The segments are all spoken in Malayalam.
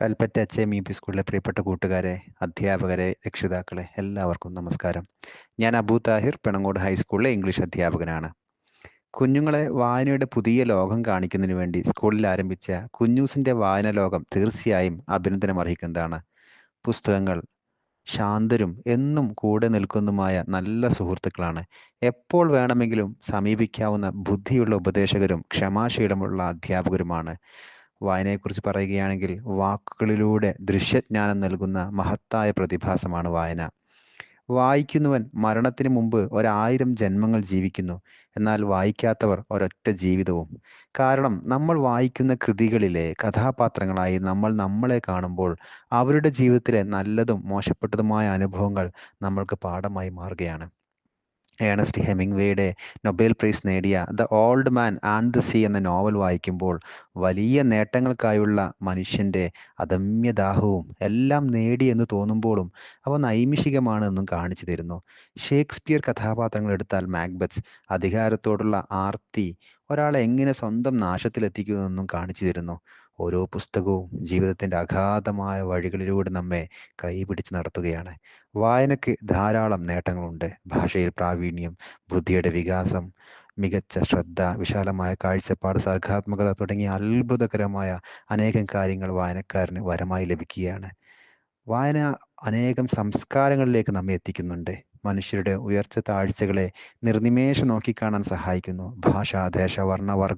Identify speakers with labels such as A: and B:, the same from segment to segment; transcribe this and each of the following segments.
A: Kalpetta H M E P സ്കൂളിലെ പ്രിയപ്പെട്ട കൂട്ടുകാരെ അധ്യാപകരെ രക്ഷിതാക്കളെ എല്ലാവർക്കും നമസ്കാരം. ഞാൻ അബു താഹിർ പെണങ്ങോട് ഹൈസ്കൂളിലെ ഇംഗ്ലീഷ് അധ്യാപകനാണ്. കുഞ്ഞുങ്ങളെ വായനയുടെ പുതിയ ലോകം കാണിക്കുന്നതിന് വേണ്ടി സ്കൂളിൽ ആരംഭിച്ച കുഞ്ഞൂസിന്റെ വായന ലോകം തീർച്ചയായും അഭിനന്ദനം അർഹിക്കുന്നതാണ്. പുസ്തകങ്ങൾ ശാന്തരും എന്നും കൂടെ നിൽക്കുന്നതുമായ നല്ല സുഹൃത്തുക്കളാണ്. എപ്പോൾ വേണമെങ്കിലും സമീപിക്കാവുന്ന ബുദ്ധിയുള്ള ഉപദേശകരും ക്ഷമാശീലമുള്ള അധ്യാപകരുമാണ്. വായനയെക്കുറിച്ച് പറയുകയാണെങ്കിൽ വാക്കുകളിലൂടെ ദൃശ്യജ്ഞാനം നൽകുന്ന മഹത്തായ പ്രതിഭാസമാണ് വായന. വായിക്കുന്നവൻ മരണത്തിന് മുമ്പ് ഒരായിരം ജന്മങ്ങൾ ജീവിക്കുന്നു. എന്നാൽ വായിക്കാത്തവർ ഒരൊറ്റ ജീവിതവും. കാരണം നമ്മൾ വായിക്കുന്ന കൃതികളിലെ കഥാപാത്രങ്ങളായി നമ്മൾ നമ്മളെ കാണുമ്പോൾ അവരുടെ ജീവിതത്തിലെ നല്ലതും മോശപ്പെട്ടതുമായ അനുഭവങ്ങൾ നമ്മൾക്ക് പാഠമായി മാറുകയാണ്. ഏണസ്റ്റ് ഹെമിംഗ്വേയുടെ നൊബേൽ പ്രൈസ് നേടിയ the old man and the sea എന്ന നോവൽ വായിക്കുമ്പോൾ വലിയ നേട്ടങ്ങൾക്കായുള്ള മനുഷ്യന്റെ അദമ്യദാഹവും എല്ലാം നേടി എന്ന് തോന്നുമ്പോഴും അവ നൈമിഷികമാണ് എന്നും കാണിച്ചു തരുന്നു. ഷേക്സ്പിയർ കഥാപാത്രങ്ങൾ എടുത്താൽ മാക്ബത്സ് അധികാരത്തോടുള്ള ആർത്തി ഒരാളെ എങ്ങനെ സ്വന്തം നാശത്തിലെത്തിക്കുമെന്നും കാണിച്ചു തരുന്നു. ഓരോ പുസ്തകവും ജീവിതത്തിന്റെ അഗാധമായ വഴികളിലൂടെ നമ്മെ കൈപിടിച്ച് നടത്തുകയാണ്. വായനയ്ക്ക് ധാരാളം നേട്ടങ്ങളുണ്ട്. ഭാഷയിൽ പ്രാവീണ്യം ബുദ്ധിയുടെ വികാസം മികച്ച ശ്രദ്ധ വിശാലമായ കാഴ്ചപ്പാട് സർഗാത്മകത തുടങ്ങിയ അത്ഭുതകരമായ അനേകം കാര്യങ്ങൾ വായനക്കാരന് വരമായി ലഭിക്കുകയാണ്. വായന അനേകം സംസ്കാരങ്ങളിലേക്ക് നമ്മെ എത്തിക്കുന്നുണ്ട്. മനുഷ്യരുടെ ഉയർച്ച താഴ്ചകളെ നിർനിമേഷം നോക്കിക്കാണാൻ സഹായിക്കുന്നു. ഭാഷ ദേശ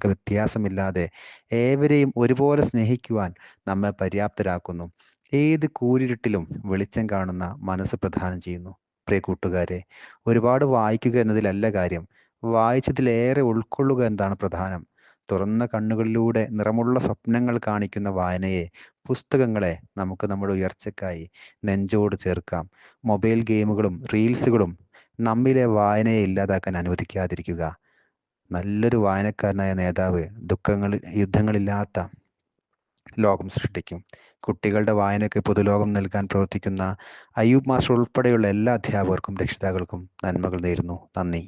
A: വ്യത്യാസമില്ലാതെ ഏവരെയും ഒരുപോലെ സ്നേഹിക്കുവാൻ നമ്മെ പര്യാപ്തരാക്കുന്നു. ഏത് കൂരിരുട്ടിലും വെളിച്ചം കാണുന്ന മനസ്സ് പ്രദാനം ചെയ്യുന്നു. പ്രിയ കൂട്ടുകാരെ ഒരുപാട് വായിക്കുക എന്നതിലല്ല കാര്യം. വായിച്ചതിലേറെ ഉൾക്കൊള്ളുക എന്താണ് പ്രധാനം. തുറന്ന കണ്ണുകളിലൂടെ നിറമുള്ള സ്വപ്നങ്ങൾ കാണിക്കുന്ന വായനയെ പുസ്തകങ്ങളെ നമുക്ക് നമ്മുടെ ഉയർച്ചയ്ക്കായി നെഞ്ചോട് ചേർക്കാം. മൊബൈൽ ഗെയിമുകളും റീൽസുകളും നമ്മിലെ വായനയെ ഇല്ലാതാക്കാൻ അനുവദിക്കാതിരിക്കുക. നല്ലൊരു വായനക്കാരനായ നേതാവ് ദുഃഖങ്ങൾ യുദ്ധങ്ങളില്ലാത്ത ലോകം സൃഷ്ടിക്കും. കുട്ടികളുടെ വായനയ്ക്ക് പൊതുലോകം നൽകാൻ പ്രവർത്തിക്കുന്ന അയ്യൂബ് മാസ്റ്റർ ഉൾപ്പെടെയുള്ള എല്ലാ അധ്യാപകർക്കും രക്ഷിതാക്കൾക്കും നന്മകൾ നേരുന്നു. നന്ദി.